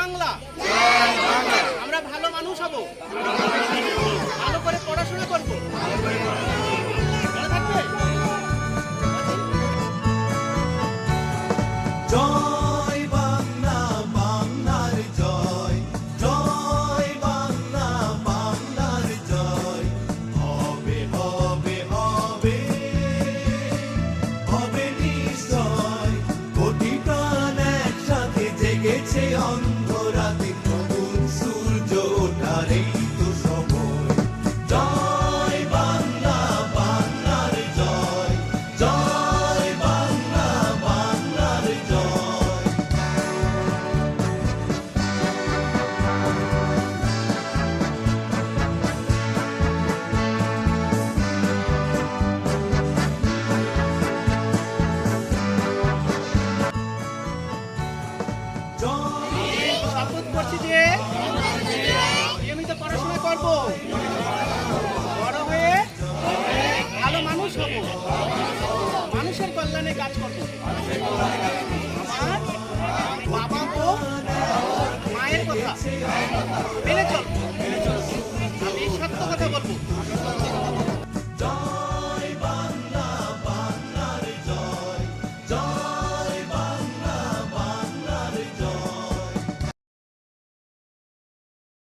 বাংলা। আমরা ভালো মানুষ হব। ভালো করে পড়াশোনা করব। মনে থাকবে? যে নিয়মিত পড়াশোনা করব। বড় হয়ে ভালো মানুষ হব। মানুষের কল্যাণে কাজ করব। আমার বাবা ও মায়ের কথা মেনে চল